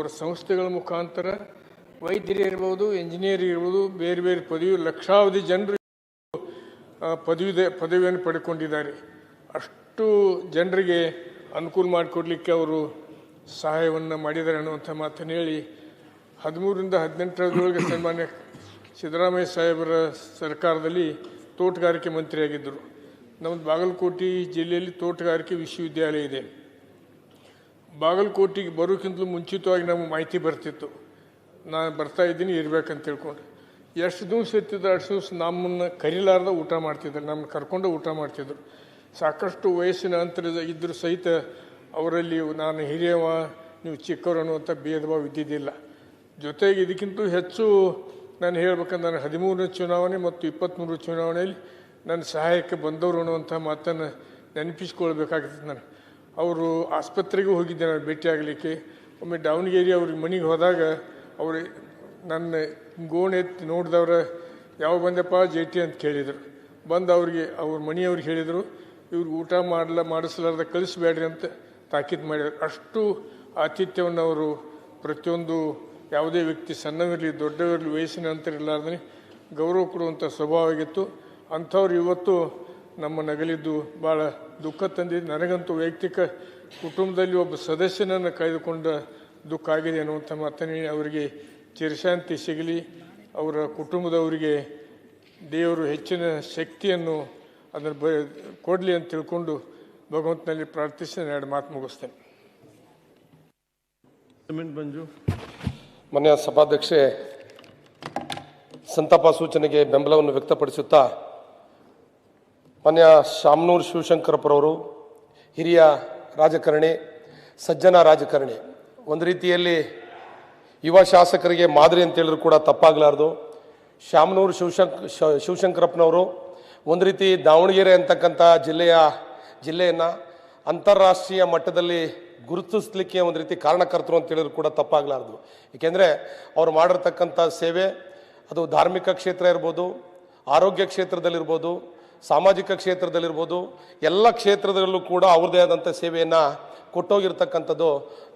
ಅವರ ಸಂಸ್ಥೆಗಳ ಮುಖಾಂತರ ವೈದ್ಯರು ಇರ್ಬೋದು ಇಂಜಿನಿಯರ್ ಇರ್ಬೋದು, ಬೇರೆ ಬೇರೆ ಪದವಿ, ಲಕ್ಷಾವಧಿ ಜನರು ಪದವಿ ಪದವಿಯನ್ನು ಪಡ್ಕೊಂಡಿದ್ದಾರೆ ಅಷ್ಟು ಜನರಿಗೆ ಅನುಕೂಲ ಮಾಡಿಕೊಡ್ಲಿಕ್ಕೆ ಅವರು ಸಹಾಯವನ್ನು ಮಾಡಿದ್ದಾರೆ ಅನ್ನುವಂಥ ಮಾತನ್ನು ಹೇಳಿ ಹದಿಮೂರರಿಂದ ಹದಿನೆಂಟರದೊಳಗೆ ಸನ್ಮಾನ್ಯ ಸಿದ್ದರಾಮಯ್ಯ ಸಾಹೇಬರ ಸರ್ಕಾರದಲ್ಲಿ ತೋಟಗಾರಿಕೆ ಮಂತ್ರಿಯಾಗಿದ್ದರು. ನಮ್ಮದು ಬಾಗಲಕೋಟೆ ಜಿಲ್ಲೆಯಲ್ಲಿ ತೋಟಗಾರಿಕೆ ವಿಶ್ವವಿದ್ಯಾಲಯ ಇದೆ. ಬಾಗಲಕೋಟೆಗೆ ಬರೋಕ್ಕಿಂತಲೂ ಮುಂಚಿತವಾಗಿ ನಮಗೆ ಮಾಹಿತಿ ಬರ್ತಿತ್ತು. ನಾನು ಬರ್ತಾ ಇದ್ದೀನಿ, ಇರ್ಬೇಕಂತ ತಿಳ್ಕೊಂಡು. ಎಷ್ಟು ದಿವಸ ಇರ್ತಿದ್ರು ಅಷ್ಟು ದಿವಸ ನಮ್ಮನ್ನು ಕರಿಲಾರ್ದ ಊಟ ಮಾಡ್ತಿದ್ರು, ನಮ್ಮನ್ನು ಕರ್ಕೊಂಡು ಊಟ ಮಾಡ್ತಿದ್ರು. ಸಾಕಷ್ಟು ವಯಸ್ಸಿನ ಅಂತರದ ಇದ್ದರೂ ಸಹಿತ ಅವರಲ್ಲಿ ನಾನು ಹಿರಿಯವ, ನೀವು ಚಿಕ್ಕವರು ಅನ್ನುವಂಥ ಭೇದ ಭಾವ ಇದ್ದಿದ್ದಿಲ್ಲ. ಜೊತೆಗೆ ಇದಕ್ಕಿಂತ ಹೆಚ್ಚು ನಾನು ಹೇಳ್ಬೇಕಂದ್ರೆ ನಾನು ಹದಿಮೂರನೇ ಚುನಾವಣೆ ಮತ್ತು ಇಪ್ಪತ್ತ್ಮೂರು ಚುನಾವಣೆಯಲ್ಲಿ ನನ್ನ ಸಹಾಯಕ್ಕೆ ಬಂದವರು ಅನ್ನುವಂಥ ಮಾತನ್ನು ನೆನಪಿಸ್ಕೊಳ್ಬೇಕಾಗ್ತದೆ ನಾನು ಅವರು ಆಸ್ಪತ್ರೆಗೂ ಹೋಗಿದ್ದೆ, ನಾನು ಭೇಟಿಯಾಗಲಿಕ್ಕೆ. ಒಮ್ಮೆ ದಾವಣಗೆರೆ ಅವ್ರಿಗೆ ಮನೆಗೆ ಹೋದಾಗ ಅವರು ನನ್ನ ಗೋಣ್ ಎತ್ತಿ ನೋಡಿದವ್ರ, ಯಾವ ಬಂದಪ್ಪ ಜೇಟಿ ಅಂತ ಕೇಳಿದರು. ಬಂದು ಅವ್ರಿಗೆ, ಅವ್ರ ಮನೆಯವ್ರಿಗೆ ಹೇಳಿದರು ಇವ್ರಿಗೆ ಊಟ ಮಾಡಲ, ಮಾಡಿಸಲಾರ್ದ ಕಳಿಸ್ಬೇಡ್ರಿ ಅಂತ ತಾಕೀತು ಮಾಡಿದರು. ಅಷ್ಟು ಆತಿಥ್ಯವನ್ನು ಅವರು ಪ್ರತಿಯೊಂದು ಯಾವುದೇ ವ್ಯಕ್ತಿ ಸಣ್ಣವಿರಲಿ, ದೊಡ್ಡವಿರಲಿ ವಯಸ್ಸಿನ ಅಂತರ ಇರಲಾರ್ದೇ ಗೌರವ ಕೊಡುವಂಥ ಸ್ವಭಾವ ಆಗಿತ್ತು. ಅಂಥವ್ರು ಇವತ್ತು ನಮ್ಮ ನಗಲಿದ್ದು ಭಾಳ ದುಃಖ ತಂದಿದ್ದು ನನಗಂತೂ ವೈಯಕ್ತಿಕ ಕುಟುಂಬದಲ್ಲಿ ಒಬ್ಬ ಸದಸ್ಯನನ್ನು ಕಳೆದುಕೊಂಡ ದುಃಖ ಆಗಿದೆ ಅನ್ನುವಂಥ ಮಾತನೇ ಅವರಿಗೆ ಚಿರಶಾಂತಿ ಸಿಗಲಿ. ಅವರ ಕುಟುಂಬದವರಿಗೆ ದೇವರು ಹೆಚ್ಚಿನ ಶಕ್ತಿಯನ್ನು ಅದನ್ನು ಬ ಕೊಡಲಿ ಅಂತ ತಿಳ್ಕೊಂಡು ಭಗವಂತನಲ್ಲಿ ಪ್ರಾರ್ಥಿಸಿ ನಾನು ಎರಡು ಮಾತು ಮುಗಿಸ್ತೇನೆ. ಮಂಜು ಮನೆಯ ಸಭಾಧ್ಯಕ್ಷೆ ಸಂತಾಪ ಸೂಚನೆಗೆ ಬೆಂಬಲವನ್ನು ವ್ಯಕ್ತಪಡಿಸುತ್ತಾ ಮಾನ್ಯ ಶಾಮನೂರು ಶಿವಶಂಕರಪ್ಪರವರು, ಹಿರಿಯ ರಾಜಕಾರಣಿ, ಸಜ್ಜನ ರಾಜಕಾರಣಿ. ಒಂದು ರೀತಿಯಲ್ಲಿ ಯುವ ಶಾಸಕರಿಗೆ ಮಾದರಿ ಅಂತೇಳಿದ್ರು ಕೂಡ ತಪ್ಪಾಗಲಾರ್ದು. ಶಾಮನೂರು ಶಿವಶಂಕ ಶಿವಶಂಕರಪ್ಪನವರು ಒಂದು ರೀತಿ ದಾವಣಗೆರೆ ಅಂತಕ್ಕಂಥ ಜಿಲ್ಲೆಯ, ಜಿಲ್ಲೆಯನ್ನು ಅಂತಾರಾಷ್ಟ್ರೀಯ ಮಟ್ಟದಲ್ಲಿ ಗುರುತಿಸ್ಲಿಕ್ಕೆ ಒಂದು ರೀತಿ ಕಾರಣಕರ್ತರು ಅಂತೇಳಿದ್ರು ಕೂಡ ತಪ್ಪಾಗಲಾರ್ದು. ಏಕೆಂದರೆ ಅವ್ರು ಮಾಡಿರ್ತಕ್ಕಂಥ ಸೇವೆ, ಅದು ಧಾರ್ಮಿಕ ಕ್ಷೇತ್ರ ಇರ್ಬೋದು, ಆರೋಗ್ಯ ಕ್ಷೇತ್ರದಲ್ಲಿರ್ಬೋದು ಸಾಮಾಜಿಕ ಕ್ಷೇತ್ರದಲ್ಲಿರ್ಬೋದು ಎಲ್ಲ ಕ್ಷೇತ್ರದಲ್ಲೂ ಕೂಡ ಅವ್ರದ್ದೇ ಆದಂಥ ಸೇವೆಯನ್ನು ಕೊಟ್ಟೋಗಿರ್ತಕ್ಕಂಥದ್ದು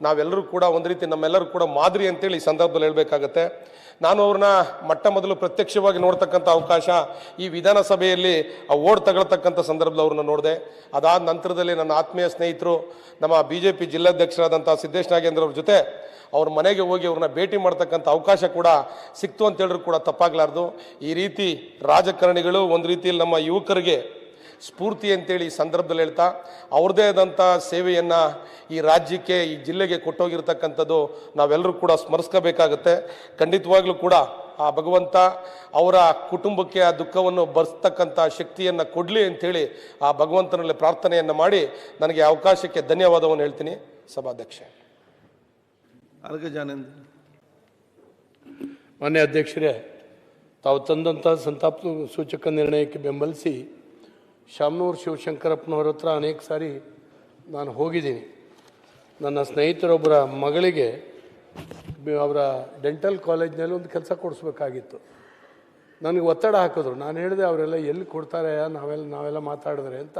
ನಾವೆಲ್ಲರೂ ಕೂಡ ಒಂದು ರೀತಿ ನಮ್ಮೆಲ್ಲರೂ ಕೂಡ ಮಾದರಿ ಅಂತೇಳಿ ಈ ಸಂದರ್ಭದಲ್ಲಿ ಹೇಳಬೇಕಾಗತ್ತೆ. ನಾನು ಅವ್ರನ್ನ ಮೊಟ್ಟ ಮೊದಲು ಪ್ರತ್ಯಕ್ಷವಾಗಿ ನೋಡ್ತಕ್ಕಂಥ ಅವಕಾಶ ಈ ವಿಧಾನಸಭೆಯಲ್ಲಿ ಆ ಓಡ್ ತಗೊಳ್ತಕ್ಕಂಥ ಸಂದರ್ಭದಲ್ಲಿ ಅವ್ರನ್ನ ನೋಡಿದೆ. ಅದಾದ ನಂತರದಲ್ಲಿ ನನ್ನ ಆತ್ಮೀಯ ಸ್ನೇಹಿತರು, ನಮ್ಮ ಬಿ ಜೆ ಪಿ ಜಿಲ್ಲಾಧ್ಯಕ್ಷರಾದಂಥ ಸಿದ್ದೇಶ್ ನಾಗೇಂದ್ರ ಅವ್ರ ಜೊತೆ ಅವ್ರ ಮನೆಗೆ ಹೋಗಿ ಅವ್ರನ್ನ ಭೇಟಿ ಮಾಡ್ತಕ್ಕಂಥ ಅವಕಾಶ ಕೂಡ ಸಿಕ್ತು ಅಂತ ಹೇಳಿದ್ರು ಕೂಡ ತಪ್ಪಾಗಲಾರ್ದು. ಈ ರೀತಿ ರಾಜಕಾರಣಿಗಳು ಒಂದು ರೀತಿಯಲ್ಲಿ ನಮ್ಮ ಯುವಕರಿಗೆ ಸ್ಫೂರ್ತಿ ಅಂತೇಳಿ ಈ ಸಂದರ್ಭದಲ್ಲಿ ಹೇಳ್ತಾ ಅವ್ರದ್ದೇ ಆದಂಥ ಸೇವೆಯನ್ನು ಈ ರಾಜ್ಯಕ್ಕೆ ಈ ಜಿಲ್ಲೆಗೆ ಕೊಟ್ಟೋಗಿರ್ತಕ್ಕಂಥದ್ದು ನಾವೆಲ್ಲರೂ ಕೂಡ ಸ್ಮರಿಸ್ಕೋಬೇಕಾಗತ್ತೆ. ಖಂಡಿತವಾಗ್ಲೂ ಕೂಡ ಆ ಭಗವಂತ ಅವರ ಕುಟುಂಬಕ್ಕೆ ಆ ದುಃಖವನ್ನು ಭರಿಸ್ತಕ್ಕಂಥ ಶಕ್ತಿಯನ್ನು ಕೊಡಲಿ ಅಂಥೇಳಿ ಆ ಭಗವಂತನಲ್ಲಿ ಪ್ರಾರ್ಥನೆಯನ್ನು ಮಾಡಿ ನನಗೆ ಈ ಅವಕಾಶಕ್ಕೆ ಧನ್ಯವಾದವನ್ನು ಹೇಳ್ತೀನಿ. ಸಭಾಧ್ಯಕ್ಷ. ಮಾನ್ಯ ಅಧ್ಯಕ್ಷರೇ ತಾವು ತಂದಂಥ ಸಂತಾಪ ಸೂಚಕ ನಿರ್ಣಯಕ್ಕೆ ಬೆಂಬಲಿಸಿ ಶಾಮನೂರು ಶಿವಶಂಕರಪ್ಪನವ್ರ ಹತ್ರ ಅನೇಕ ಸಾರಿ ನಾನು ಹೋಗಿದ್ದೀನಿ. ನನ್ನ ಸ್ನೇಹಿತರೊಬ್ಬರ ಮಗಳಿಗೆ ಅವರ ಡೆಂಟಲ್ ಕಾಲೇಜ್ನಲ್ಲಿ ಒಂದು ಕೆಲಸ ಕೊಡಿಸ್ಬೇಕಾಗಿತ್ತು. ನನಗೆ ಒತ್ತಡ ಹಾಕಿದ್ರು. ನಾನು ಹೇಳಿದೆ, ಅವರೆಲ್ಲ ಎಲ್ಲಿ ಕೊಡ್ತಾರೆ? ನಾವೆಲ್ಲ ನಾವೆಲ್ಲ ಮಾತಾಡಿದ್ರೆ ಅಂತ.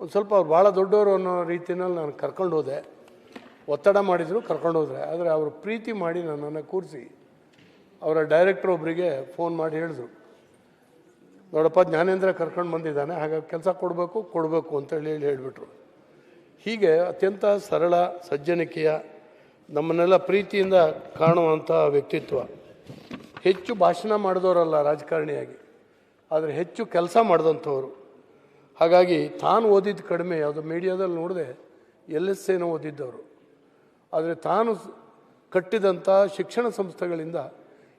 ಒಂದು ಸ್ವಲ್ಪ ಅವ್ರು ಭಾಳ ದೊಡ್ಡವರು ಅನ್ನೋ ರೀತಿಯಲ್ಲಿ ನಾನು ಕರ್ಕೊಂಡು ಹೋದೆ. ಒತ್ತಡ ಮಾಡಿದ್ರು, ಕರ್ಕೊಂಡು ಹೋದೆ ಆದರೆ ಅವರು ಪ್ರೀತಿ ಮಾಡಿ ನನ್ನನ್ನು ಕೂರಿಸಿ ಅವರ ಡೈರೆಕ್ಟ್ರ್ ಒಬ್ಬರಿಗೆ ಫೋನ್ ಮಾಡಿ ಹೇಳಿದ್ರು. ನೋಡಪ್ಪ, ಜ್ಞಾನೇಂದ್ರ ಕರ್ಕೊಂಡು ಬಂದಿದ್ದಾನೆ, ಹಾಗಾಗಿ ಕೆಲಸ ಕೊಡಬೇಕು ಕೊಡಬೇಕು ಅಂತೇಳಿ ಹೇಳಿ ಹೇಳಿಬಿಟ್ರು. ಹೀಗೆ ಅತ್ಯಂತ ಸರಳ, ಸಜ್ಜನಿಕೆಯ, ನಮ್ಮನ್ನೆಲ್ಲ ಪ್ರೀತಿಯಿಂದ ಕಾಣುವಂಥ ವ್ಯಕ್ತಿತ್ವ. ಹೆಚ್ಚು ಭಾಷಣ ಮಾಡಿದವರಲ್ಲ ರಾಜಕಾರಣಿಯಾಗಿ, ಆದರೆ ಹೆಚ್ಚು ಕೆಲಸ ಮಾಡಿದಂಥವ್ರು. ಹಾಗಾಗಿ ತಾನು ಓದಿದ್ದು ಕಡಿಮೆ, ಯಾವುದೋ ಮೀಡಿಯಾದಲ್ಲಿ ನೋಡಿದೆ, ಎಲ್ ಎಸ್ ಏನೋ ಓದಿದ್ದವರು. ಆದರೆ ತಾನು ಕಟ್ಟಿದಂಥ ಶಿಕ್ಷಣ ಸಂಸ್ಥೆಗಳಿಂದ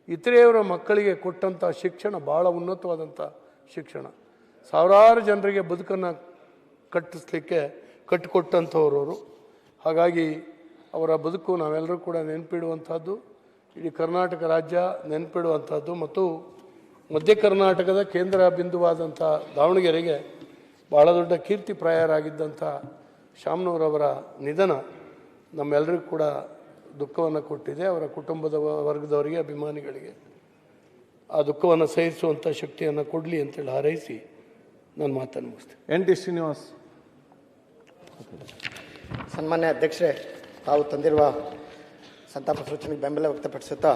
ಇತರೆಯವರ ಮಕ್ಕಳಿಗೆ ಕೊಟ್ಟಂಥ ಶಿಕ್ಷಣ ಭಾಳ ಉನ್ನತವಾದಂಥ ಶಿಕ್ಷಣ. ಸಾವಿರಾರು ಜನರಿಗೆ ಬದುಕನ್ನು ಕಟ್ಟಿಸ್ಲಿಕ್ಕೆ ಕಟ್ಟಿಕೊಟ್ಟಂಥವ್ರವರು. ಹಾಗಾಗಿ ಅವರ ಬದುಕು ನಾವೆಲ್ಲರೂ ಕೂಡ ನೆನಪಿಡುವಂಥದ್ದು, ಇಡೀ ಕರ್ನಾಟಕ ರಾಜ್ಯ ನೆನಪಿಡುವಂಥದ್ದು ಮತ್ತು ಮಧ್ಯ ಕರ್ನಾಟಕದ ಕೇಂದ್ರ ಬಿಂದುವಾದಂಥ ದಾವಣಗೆರೆಗೆ ಭಾಳ ದೊಡ್ಡ ಕೀರ್ತಿ ಪ್ರಾಯರಾಗಿದ್ದಂಥ ಶಾಮ್ನೂರವರ ನಿಧನ ನಮ್ಮೆಲ್ಲರಿಗೂ ಕೂಡ ದುಃಖವನ್ನು ಕೊಟ್ಟಿದೆ. ಅವರ ಕುಟುಂಬದ ವರ್ಗದವರಿಗೆ, ಅಭಿಮಾನಿಗಳಿಗೆ. ಆ ದುಃಖವನ್ನು ಸಹಿಸುವಂಥ ಶಕ್ತಿಯನ್ನು ಕೊಡಲಿ ಅಂತೇಳಿ ಹಾರೈಸಿ ನಾನು ಮಾತನ್ನು ಮುಗಿಸ್ತೇನೆ. N T Srinivas. ಸನ್ಮಾನ್ಯ ಅಧ್ಯಕ್ಷರೇ ತಾವು ತಂದಿರುವ ಸಂತಾಪ ಸೂಚನೆಗೆ ಬೆಂಬಲ ವ್ಯಕ್ತಪಡಿಸುತ್ತಾ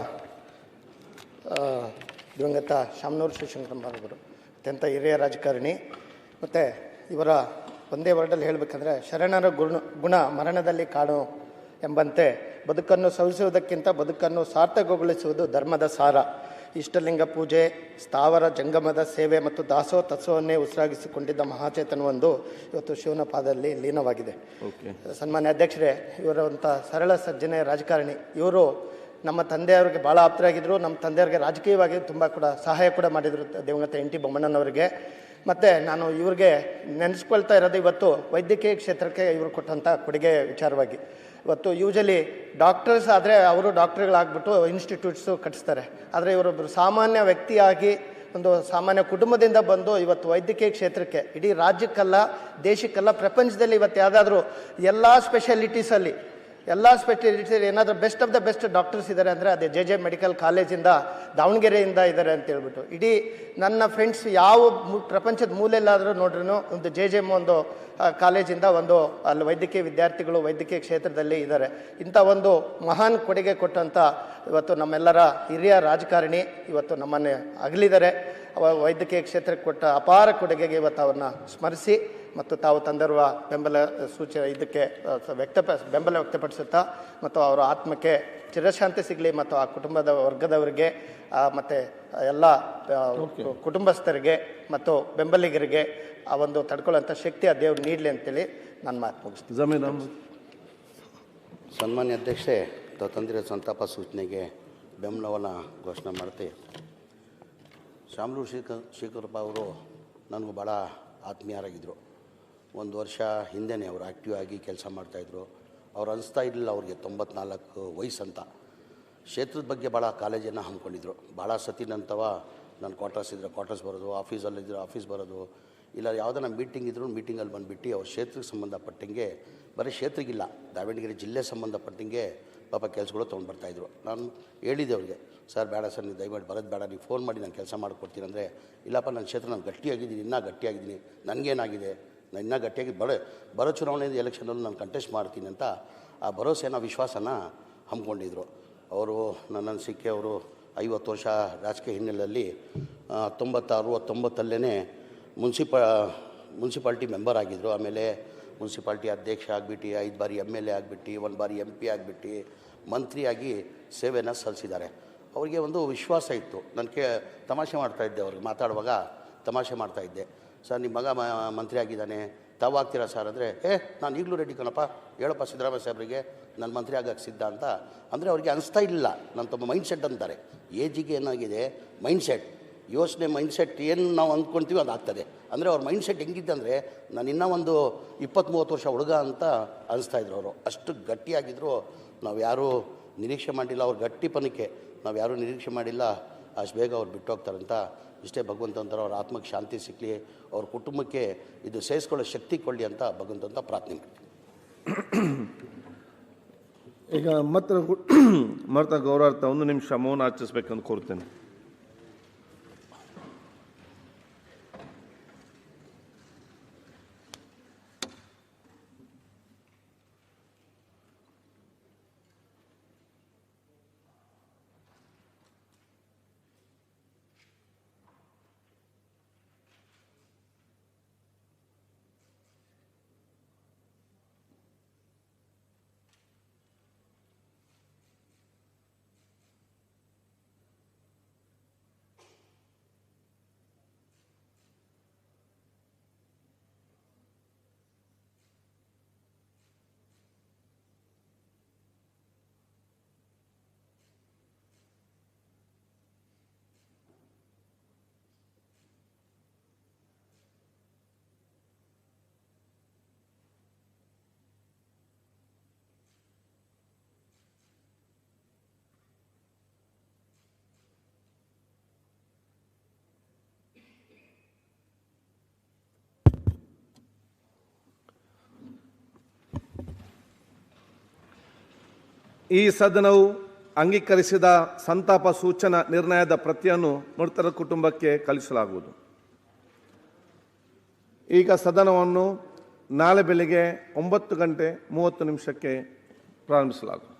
ದಿವಂಗತ ಶಾಮನೂರು ಶಿವಶಂಕರಮ್ಮರವರು ಅತ್ಯಂತ ಹಿರಿಯ ರಾಜಕಾರಣಿ. ಮತ್ತು ಇವರ ಒಂದೇ ವರ್ಡಲ್ಲಿ ಹೇಳಬೇಕಂದ್ರೆ ಶರಣರ ಗುಣ ಗುಣ ಮರಣದಲ್ಲಿ ಕಾಣು ಎಂಬಂತೆ ಬದುಕನ್ನು ಸವಿಸುವುದಕ್ಕಿಂತ ಬದುಕನ್ನು ಸಾರ್ಥಕಗೊಳಿಸುವುದು ಧರ್ಮದ ಸಾರ. ಇಷ್ಟಲಿಂಗ ಪೂಜೆ ಸ್ಥಾವರ ಜಂಗಮದ ಸೇವೆ ಮತ್ತು ದಾಸೋ ತತ್ವವನ್ನೇ ಉಸಿರಾಗಿಸಿಕೊಂಡಿದ್ದ ಮಹಾಚೇತನವೊಂದು ಇವತ್ತು ಶಿವನ ಪಾದದಲ್ಲಿ ಲೀನವಾಗಿದೆ. ಓಕೆ. ಸನ್ಮಾನ್ಯ ಅಧ್ಯಕ್ಷರೇ ಇವರಂಥ ಸರಳ ಸಜ್ಜನೆ ರಾಜಕಾರಣಿ ಇವರು ನಮ್ಮ ತಂದೆಯವರಿಗೆ ಭಾಳ ಆಪ್ತರಾಗಿದ್ದರು ನಮ್ಮ ತಂದೆಯವ್ರಿಗೆ ರಾಜಕೀಯವಾಗಿ ತುಂಬ ಕೂಡ ಸಹಾಯ ಕೂಡ ಮಾಡಿದರು ದಿವಂಗತ ಎನ್ ಟಿ ಬೊಮ್ಮಣ್ಣನವರಿಗೆ ಮತ್ತು ನಾನು ಇವ್ರಿಗೆ ನೆನೆಸ್ಕೊಳ್ತಾ ಇರೋದು ಇವತ್ತು ವೈದ್ಯಕೀಯ ಕ್ಷೇತ್ರಕ್ಕೆ ಇವರು ಕೊಟ್ಟಂಥ ಕೊಡುಗೆ ವಿಚಾರವಾಗಿ. ಇವತ್ತು ಯೂಶಲಿ ಡಾಕ್ಟರ್ಸ್ ಆದರೆ ಅವರು ಡಾಕ್ಟರ್ಗಳಾಗ್ಬಿಟ್ಟು ಇನ್ಸ್ಟಿಟ್ಯೂಟ್ಸು ಕಟ್ಟಿಸ್ತಾರೆ. ಆದರೆ ಇವರೊಬ್ಬರು ಸಾಮಾನ್ಯ ವ್ಯಕ್ತಿಯಾಗಿ ಒಂದು ಸಾಮಾನ್ಯ ಕುಟುಂಬದಿಂದ ಬಂದು ಇವತ್ತು ವೈದ್ಯಕೀಯ ಕ್ಷೇತ್ರಕ್ಕೆ, ಇಡೀ ರಾಜ್ಯಕ್ಕಲ್ಲ, ದೇಶಕ್ಕಲ್ಲ, ಪ್ರಪಂಚದಲ್ಲಿ ಇವತ್ತು ಯಾವುದಾದ್ರೂ ಎಲ್ಲ ಸ್ಪೆಷಾಲಿಟೀಸಲ್ಲಿ ಎಲ್ಲ ಸ್ಪೆಷಲಿಟೀಸ್ ಏನಾದರೂ best of the best doctors ಇದ್ದಾರೆ ಅಂದರೆ ಅದೇ ಜೆ ಜೆ ಮೆಡಿಕಲ್ ಕಾಲೇಜಿಂದ ದಾವಣಗೆರೆಯಿಂದ ಇದ್ದಾರೆ ಅಂತ ಹೇಳ್ಬಿಟ್ಟು. ಇಡೀ ನನ್ನ ಫ್ರೆಂಡ್ಸ್ ಯಾವ ಪ್ರಪಂಚದ ಮೂಲೆಯಲ್ಲಾದರೂ ನೋಡ್ರೂ ಒಂದು ಜೆ ಜೆ ಎಂ ಒಂದು ಕಾಲೇಜಿಂದ ಒಂದು, ಅಲ್ಲಿ ವೈದ್ಯಕೀಯ ವಿದ್ಯಾರ್ಥಿಗಳು ವೈದ್ಯಕೀಯ ಕ್ಷೇತ್ರದಲ್ಲಿ ಇದ್ದಾರೆ ಇಂಥ ಒಂದು ಮಹಾನ್ ಕೊಡುಗೆ ಕೊಟ್ಟಂಥ ಇವತ್ತು ನಮ್ಮೆಲ್ಲರ ಹಿರಿಯ ರಾಜಕಾರಣಿ ಇವತ್ತು ನಮ್ಮನ್ನೇ ಅಗಲಿದ್ದಾರೆ. ವೈದ್ಯಕೀಯ ಕ್ಷೇತ್ರಕ್ಕೆ ಕೊಟ್ಟ ಅಪಾರ ಕೊಡುಗೆಗೆ ಇವತ್ತು ಅವ್ರನ್ನ ಸ್ಮರಿಸಿ ಮತ್ತು ತಾವು ತಂದಿರುವ ಬೆಂಬಲ ಸೂಚನೆ ಇದಕ್ಕೆ ವ್ಯಕ್ತಪ ಬೆಂಬಲ ವ್ಯಕ್ತಪಡಿಸುತ್ತಾ ಮತ್ತು ಅವರ ಆತ್ಮಕ್ಕೆ ಚಿರಶಾಂತಿ ಸಿಗಲಿ ಮತ್ತು ಆ ಕುಟುಂಬದ ವರ್ಗದವರಿಗೆ ಮತ್ತು ಎಲ್ಲ ಕುಟುಂಬಸ್ಥರಿಗೆ ಮತ್ತು ಬೆಂಬಲಿಗರಿಗೆ ಆ ಒಂದು ತಡ್ಕೊಳ್ಳೋಂಥ ಶಕ್ತಿ ಆ ದೇವ್ರು ನೀಡಲಿ ಅಂತೇಳಿ ನಾನು ಮಾತು ಮುಗಿಸ್ತೀನಿ. ಸನ್ಮಾನ್ಯ ಅಧ್ಯಕ್ಷೆ ತಾವು ತಂದಿರೋ ಸಂತಾಪ ಸೂಚನೆಗೆ ಬೆಂಬಲವನ್ನು ಘೋಷಣೆ ಮಾಡ್ತೀವಿ. ಶಾಮಲೂರು ಶೇಖರ್ ಶೇಖರಪ್ಪ ಅವರು ನನಗೂ ಭಾಳ ಆತ್ಮೀಯರಾಗಿದ್ದರು. ಒಂದು ವರ್ಷ ಹಿಂದೆನೇ ಅವರು ಆ್ಯಕ್ಟಿವ್ ಆಗಿ ಕೆಲಸ ಮಾಡ್ತಾಯಿದ್ರು ಅವ್ರು ಅನಿಸ್ತಾ ಇರಲಿಲ್ಲ ಅವ್ರಿಗೆ ತೊಂಬತ್ನಾಲ್ಕು ವಯಸ್ಸಂತ. ಕ್ಷೇತ್ರದ ಬಗ್ಗೆ ಭಾಳ ಕಾಲೇಜನ್ನು ಹಮ್ಮಿಕೊಂಡಿದ್ರು. ಭಾಳ ಸತಿ ನಂತವ ನಾನು ಕ್ವಾರ್ಟರ್ಸ್ ಇದ್ದರೆ ಕ್ವಾರ್ಟರ್ಸ್ ಬರೋದು ಆಫೀಸಲ್ಲಿದ್ದರೆ ಆಫೀಸ್ ಬರೋದು, ಇಲ್ಲ ಯಾವುದನ್ನ ಮೀಟಿಂಗ್ ಇದ್ದರೂ ಮೀಟಿಂಗಲ್ಲಿ ಬಂದುಬಿಟ್ಟು ಅವ್ರ ಕ್ಷೇತ್ರಕ್ಕೆ ಸಂಬಂಧಪಟ್ಟಂಗೆ, ಬರೀ ಕ್ಷೇತ್ರಕ್ಕಿಲ್ಲ, ದಾವಣಗೆರೆ ಜಿಲ್ಲೆ ಸಂಬಂಧಪಟ್ಟಂಗೆ ಪಾಪ ಕೆಲಸಗಳು ತೊಗೊಂಡು ಬರ್ತಾಯಿದ್ರು ನಾನು ಹೇಳಿದೆ ಅವ್ರಿಗೆ, ಸರ್, ಬೇಡ ಸರ್, ನೀವು ದಯಮಾಡಿ ಬರೋದು ಬೇಡ, ನೀವು ಫೋನ್ ಮಾಡಿ ನಾನು ಕೆಲಸ ಮಾಡಿಕೊಡ್ತೀನಿ ಅಂದರೆ ಇಲ್ಲಪ್ಪ ನನ್ನ ಕ್ಷೇತ್ರ ನಾನು ಗಟ್ಟಿಯಾಗಿದ್ದೀನಿ, ಇನ್ನೂ ಗಟ್ಟಿಯಾಗಿದ್ದೀನಿ, ನನಗೇನಾಗಿದೆ? ನಾನು ಇನ್ನೂ ಗಟ್ಟಿಯಾಗಿ ಬರೋ ಬರೋ ಚುನಾವಣೆ ಎಲೆಕ್ಷನಲ್ಲಿ ನಾನು ಕಂಟೆಸ್ಟ್ ಮಾಡ್ತೀನಿ ಅಂತ ಆ ಭರೋಸೆನ ವಿಶ್ವಾಸನ ಹಮ್ಮಿಕೊಂಡಿದ್ರು. ಅವರು ನನ್ನನ್ನು ಸಿಕ್ಕಿ ಅವರು ಐವತ್ತು ವರ್ಷ ರಾಜಕೀಯ ಹಿನ್ನೆಲೆಯಲ್ಲಿ ಹತ್ತೊಂಬತ್ತಾರು ಹತ್ತೊಂಬತ್ತಲ್ಲೇ ತೊಂಬತ್ತಲ್ಲೇ ಮುನ್ಸಿಪ, ಮುನ್ಸಿಪಾಲ್ಟಿ ಮೆಂಬರ್ ಆಗಿದ್ದರು ಆಮೇಲೆ ಮುನ್ಸಿಪಾಲ್ಟಿ ಅಧ್ಯಕ್ಷ ಆಗಿಬಿಟ್ಟು, ಐದು ಬಾರಿ ಎಂ ಎಲ್ ಎ ಆಗಿಬಿಟ್ಟು, ಒಂದು ಬಾರಿ ಎಂ ಪಿ ಆಗಿಬಿಟ್ಟು ಮಂತ್ರಿಯಾಗಿ ಸೇವೆನ ಸಲ್ಲಿಸಿದ್ದಾರೆ. ಅವರಿಗೆ ಒಂದು ವಿಶ್ವಾಸ ಇತ್ತು. ನನಗೆ ತಮಾಷೆ ಮಾಡ್ತಾಯಿದ್ದೆ ಅವ್ರಿಗೆ. ಮಾತಾಡುವಾಗ ತಮಾಷೆ ಮಾಡ್ತಾಯಿದ್ದೆ ಸರ್, ನಿಮ್ಮ ಮಗ ಮಂತ್ರಿ ಆಗಿದ್ದಾನೆ ತಾವು ಆಗ್ತೀರಾ ಸರ್? ಅಂದರೆ, ಏ, ನಾನು ಈಗಲೂ ರೆಡಿ ಕಣಪ್ಪ. ಹೇಳಪ್ಪ ಸಿದ್ದರಾಮಯ್ಯ ಸಾಹೇಬರಿಗೆ, ನಾನು ಮಂತ್ರಿ ಆಗಕ್ಕೆ ಸಿದ್ಧ ಅಂತ. ಅಂದರೆ, ಅವ್ರಿಗೆ ಅನಿಸ್ತಾ ಇಲ್ಲ. ನನ್ನ ತಮ್ಮ ಮೈಂಡ್ ಸೆಟ್ ಅಂತಾರೆ ಏಜಿಗೆ ಏನಾಗಿದೆ? ಮೈಂಡ್ ಸೆಟ್ ಯೋಚನೆ ಮೈಂಡ್ ಸೆಟ್ ಏನು ನಾವು ಅಂದ್ಕೊಳ್ತೀವಿ ಅದು ಆಗ್ತದೆ. ಅಂದರೆ, ಅವ್ರ ಮೈಂಡ್ ಸೆಟ್ ಹೆಂಗಿದ್ದೆ ಅಂದರೆ, ನಾನು ಇನ್ನೂ ಒಂದು ಇಪ್ಪತ್ತ್ಮೂವತ್ತು ವರ್ಷ ಹುಡುಗ ಅಂತ ಅನಿಸ್ತಾ ಇದ್ರು ಅವರು. ಅಷ್ಟು ಗಟ್ಟಿಯಾಗಿದ್ದರು ನಾವು ಯಾರೂ ನಿರೀಕ್ಷೆ ಮಾಡಿಲ್ಲ. ಅವ್ರ ಗಟ್ಟಿಪನಕ್ಕೆ ನಾವು ಯಾರೂ ನಿರೀಕ್ಷೆ ಮಾಡಿಲ್ಲ. ಅಷ್ಟು ಬೇಗ ಅವ್ರು ಬಿಟ್ಟು ಹೋಗ್ತಾರಂತ ಇಷ್ಟೇ ಭಗವಂತಂದ್ರೆ ಅವ್ರ ಆತ್ಮಕ್ಕೆ ಶಾಂತಿ ಸಿಕ್ಕಲಿ ಅವ್ರ ಕುಟುಂಬಕ್ಕೆ ಇದು ಸೇರಿಸ್ಕೊಳ್ಳೋ ಶಕ್ತಿ ಕೊಡಲಿ ಅಂತ ಭಗವಂತಂತ ಪ್ರಾರ್ಥನೆ ಈಗ ಮತ್ತೆ ಮರ್ತ ಗೌರವಾರ್ಥ ಒಂದು ನಿಮಿಷ ಮೌನ ಆಚರಿಸ್ಬೇಕಂತ ಕೋರ್ತೇನೆ ಈ ಸದನವು ಅಂಗೀಕರಿಸಿದ ಸಂತಾಪ ಸೂಚನಾ ನಿರ್ಣಯದ ಪ್ರತಿಯನ್ನು ಮೃತರ ಕುಟುಂಬಕ್ಕೆ ಕಳಿಸಲಾಗುವುದು ಈಗ ಸದನವನ್ನು ನಾಳೆ ಬೆಳಿಗ್ಗೆ ಒಂಬತ್ತು ಗಂಟೆ ಮೂವತ್ತು ನಿಮಿಷಕ್ಕೆ ಪ್ರಾರಂಭಿಸಲಾಗುವುದು.